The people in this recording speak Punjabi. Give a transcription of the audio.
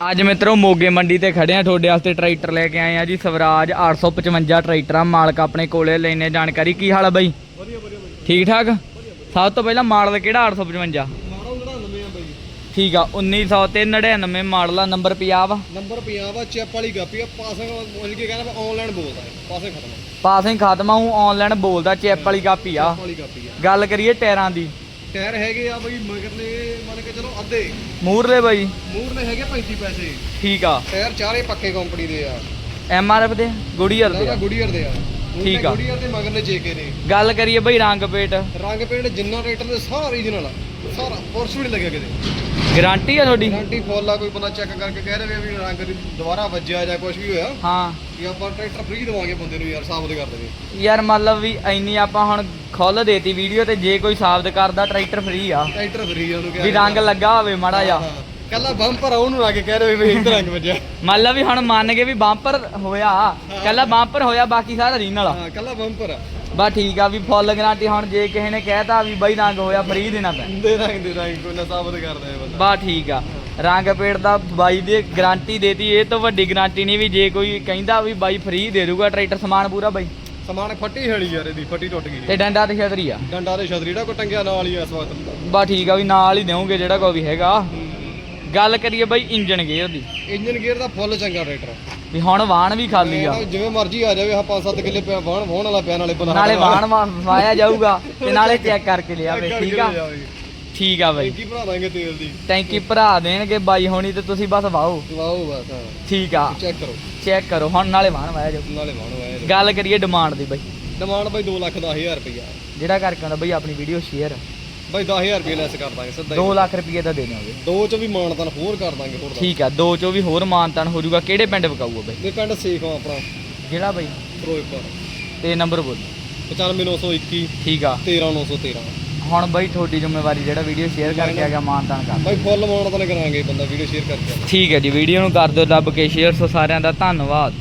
ਅੱਜ ਮਿੱਤਰੋ ਮੋਗੇ ਮੰਡੀ ਤੇ ਖੜੇ ਆ ਤੁਹਾਡੇ ਵਾਸਤੇ ਟਰੈਕਟਰ ਲੈ ਕੇ ਆਏ ਆ ਜੀ ਸਵਰਾਜ 855 ਟਰੈਕਟਰ ਆ ਮਾਲਕ ਆਪਣੇ ਕੋਲੇ ਲੈਨੇ ਜਾਣਕਾਰੀ ਕੀ ਹਾਲ ਆ ਬਾਈ? ਵਧੀਆ ਵਧੀਆ ਬਾਈ ਠੀਕ ਠਾਕ? ਸਭ ਤੋਂ ਪਹਿਲਾਂ ਮਾਡਲ ਕਿਹੜਾ 855 ਮਾੜਾ 99 ਆ ਬਾਈ ਠੀਕ ਆ 1900 ਤੇ 99 ਮਾਡਲ ਆ ਨੰਬਰ 50 ਵਾ? ਨੰਬਰ 50 ਵਾ ਚੈਪ ਵਾਲੀ ਕਾਪੀ ਆ ਪਾਸਿੰਗ ਮੁਝ ਕੇ ਕਹਿੰਦਾ ਆਨਲਾਈਨ ਬੋਲਦਾ ਪਾਸਿੰਗ ਖਤਮ। ਪਾਸਿੰਗ ਖਤਮ ਆ ਹੂੰ ਆਨਲਾਈਨ ਬੋਲਦਾ ਚੈਪ ਵਾਲੀ ਆ। ਕਾਪੀ ਆ। ਗੱਲ ਕਰੀਏ ਟਾਇਰਾਂ ਦੀ ਟਾਇਰ ਹੈਗੇ ਆ ਬਾਈ ਮਗਰਲੇ ਮੰਨ ਕੇ ਚਲੋ ਅੱਧੇ। ਮੂਰਲੇ ਬਾਈ। ਮੂਰਲੇ ਹੈਗੇ 35 ਪੈਸੇ। ਠੀਕ ਆ। ਟਾਇਰ ਚਾਰੇ ਪੱਕੇ ਕੰਪਨੀ ਦੇ ਆ। ਐਮ ਆਰ ਐਫ ਦੇ ਗੁੜੀਅਰ ਦੇ ਆ। ਗੁਡੀਅਰ ਦੇ ਆ। ਠੀਕ ਆ। ਗੁਡੀਅਰ ਦੇ ਮਗਰਲੇ ਜੇਕੇ ਨੇ ਗੱਲ ਕਰੀਏ ਬਾਈ ਰੰਗ ਪੇਟ। ਰੰਗ ਪੇਂਟ ਜਿੰਨਾ ਰੇਟਰ ਦੇ ਸਾਰਾ ਓਰੀਜਨਲ ਆ। ਸਾਰਾ ਪੁਰਸ਼ ਵੀ ਲੱਗਿਆ ਕਿਤੇ। ਗਾਰੰਟੀ ਆ ਤੁਹਾਡੀ? ਗਾਰੰਟੀ ਫੁੱਲ ਆ ਕੋਈ ਬੰਦਾ ਚੈੱਕ ਕਰਕੇ ਕਹਿ ਦੇਵੇ ਵੀ ਰੰਗ ਦੀ ਦੁਬਾਰਾ ਵੱਜਿਆ ਜਾਂ ਕੁਝ ਵੀ ਹੋਇਆ ਹਾਂ। ਕਿ ਆਪਾਂ ਟਰੈਕਟਰ ਫ੍ਰੀ ਦਵਾਂਗੇ ਬੰਦੇ ਨੂੰ ਯਾਰ ਸਾਬਤ ਕਰ ਦੇਵੇ। ਯਾਰ ਮਤਲਬ ਵੀ ਇੰਨੀ ਆਪਾਂ ਹੁਣ ਖੁੱਲ ਦੇਤੀ ਵੀਡੀਓ ਤੇ ਜੇ ਕੋਈ ਸਾਬਤ ਕਰਦਾ ਟਰੈਕਟਰ ਫ੍ਰੀ ਆ। ਟਰੈਕਟਰ ਫ੍ਰੀ ਆ ਉਹਨੂੰ ਵੀ ਰੰਗ ਲੱਗਾ ਹੋਵੇ ਮਾੜਾ ਜਾ ਕੱਲਾ ਬੰਪਰ ਆ ਉਹਨੂੰ ਲਾ ਕੇ ਕਹਿ ਰਹੇ ਵੀ ਇੱਧਰ ਰੰਗ ਵੱਜਿਆ। ਮੰਨ ਲਾ ਵੀ ਹੁਣ ਮੰਨ ਗਏ ਵੀ ਬੰਪਰ ਹੋਇਆ ਕੱਲਾ ਬੰਪਰ ਹੋਇਆ ਬਾਕੀ ਸਾਰਾ ਰੀਨਲ ਆ ਹਾਂ ਕੱਲਾ ਬੰਪਰ ਆ। ਬਸ ਠੀਕ ਆ ਵੀ ਫੁੱਲ ਗਾਰੰਟੀ ਹੁਣ ਜੇ ਕਿਸੇ ਨੇ ਕਹਿਤਾ ਵੀ ਬਈ ਰੰਗ ਹੋਇਆ ਫ੍ਰੀ ਦੇਣਾ ਪੈ ਦੇ ਰੰਗ ਦੇ ਰੰਗ ਕੋਈ ਨਾ ਸਾਬਤ ਕਰਦਾ ਹੈ ਬੰਦਾ। ਬਸ ਠੀਕ ਆ। ਰੰਗ ਪੇੜ ਦਾ ਬਾਈ ਦੀ ਗਾਰੰਟੀ ਦੇਤੀ ਇਹ ਤੋਂ ਵੱਡੀ ਗਾਰੰਟੀ ਨਹੀਂ ਵੀ ਜੇ ਕੋਈ ਕਹਿੰਦਾ ਵੀ ਬਾਈ ਫ੍ਰੀ ਦੇ ਦੂਗਾ ਟਰੈਕਟਰ ਸਮਾਨ ਪੂਰਾ ਬਾਈ। ਸਮਾਨ ਫੱਟੀ ਹਲੀ ਯਾਰ ਇਹਦੀ ਫੱਟੀ ਟੁੱਟ ਗਈ। ਤੇ ਡੰਡਾ ਤੇ ਛਤਰੀ ਆ। ਡੰਡਾ ਦੇ ਛਤਰੀ ਦਾ ਕੋ ਟੰਗਿਆ ਨਾਲ ਹੀ ਆ ਇਸ ਵਕਤ। ਬਸ ਠੀਕ ਆ ਵੀ ਨਾਲ ਹੀ ਦੇਵੋਗੇ ਜਿਹੜਾ ਕੋਈ ਵੀ ਹੈਗਾ। ਗੱਲ ਕਰੀਏ ਬਾਈ ਇੰਜਨ ਗੇਅਰ ਦੀ। ਇੰਜਨ ਗੇਅਰ ਦਾ ਫੁੱਲ ਚੰਗਾ ਟਰੈਕਟਰ ਵੀ ਹੁਣ ਵਾਹਣ ਵੀ ਖਾਲੀ ਆ। ਜਿਵੇਂ ਮਰਜ਼ੀ ਆ ਜਾਵੇ ਆ 5-7 ਕਿੱਲੇ ਪਿਆ ਵਾਹਣ ਵਾਹਣ ਵਾਲਾ ਪਿਆ ਨਾਲੇ ਬਣਾ ਨਾਲੇ ਵਾਹਣ ਵਾਇਆ ਜਾਊਗਾ ਤੇ ਨਾਲੇ ਚੈੱਕ ਕਰਕੇ ਲਿਆਵੇ ਠੀਕ ਆ? ਠੀਕ ਆ ਬਾਈ। ਕੀ ਬਣਾ ਦਾਂਗੇ ਤੇਲ ਦੀ। ਟੈਂਕੀ ਭਰਾ ਦੇਣਗੇ ਬਾਈ ਹੋਣੀ ਤੇ ਤੁਸੀਂ ਬਸ ਵਾਓ। ਵਾਓ ਬਸ ਠੀਕ ਆ। ਚੈੱਕ ਕਰੋ। ਚੈੱਕ ਕਰੋ ਹੁਣ ਨਾਲੇ ਵਾਹਣ ਵਾਇਆ ਜਾਊ। ਨਾਲੇ ਵਾਹਣ ਵਾਇਆ ਗੱਲ ਕਰੀਏ ਡਿਮਾਂਡ ਦੀ ਬਾਈ। ਡਿਮਾਂਡ ਬਾਈ 2 ਲੱਖ 10000 ਰੁਪਇਆ ਜਿਹੜਾ ਕਰਕੇ ਆਉਂਦਾ ਬਾਈ ਆਪਣੀ ਵੀਡੀਓ ਸ਼ੇਅਰ ਬਾਈ 10000 ਰੁਪਏ ਲੈਸ ਕਰ ਦਾਂਗੇ ਸਿੱਧਾ 2 ਲੱਖ ਰੁਪਏ ਦਾ ਦੇ ਦਿਓਗੇ ਦੋ ਚ ਵੀ ਮਾਨਤਨ ਹੋਰ ਕਰ ਦਾਂਗੇ ਹੋਰ ਠੀਕ ਆ ਦੋ ਚੋਂ ਵੀ ਹੋਰ ਮਾਨਤਾਨ ਹੋ ਜਾਊਗਾ। ਕਿਹੜੇ ਪਿੰਡ ਵਿਕਾਊਗਾ ਬਾਈ? ਦੇ ਪਿੰਡ ਸੇਖ ਆ ਆਪਣਾ। ਜਿਹੜਾ ਬਾਈ? ਫਿਰੋਜ਼ਪੁਰ। ਤੇ ਨੰਬਰ ਬੋਲ। 95921 ਠੀਕ ਆ। 13913 ਹੁਣ ਬਾਈ ਤੁਹਾਡੀ ਜ਼ਿੰਮੇਵਾਰੀ ਜਿਹੜਾ ਵੀਡੀਓ ਸ਼ੇਅਰ ਕਰਕੇ ਆ ਗਿਆ ਮਾਨਤਾਨ ਕਰ। ਬਾਈ ਫੁੱਲ ਮਾਨਤਨ ਕਰਾਂਗੇ ਬੰਦਾ ਵੀਡੀਓ ਸ਼ੇਅਰ ਕਰਕੇ ਠੀਕ ਹੈ ਜੀ ਵੀਡੀਓ ਨੂੰ ਕਰ ਦਿਓ ਦੱਬ ਕੇ ਸ਼ੇਅਰ ਸੋ ਸਾਰਿਆਂ ਦਾ ਧੰਨਵਾਦ।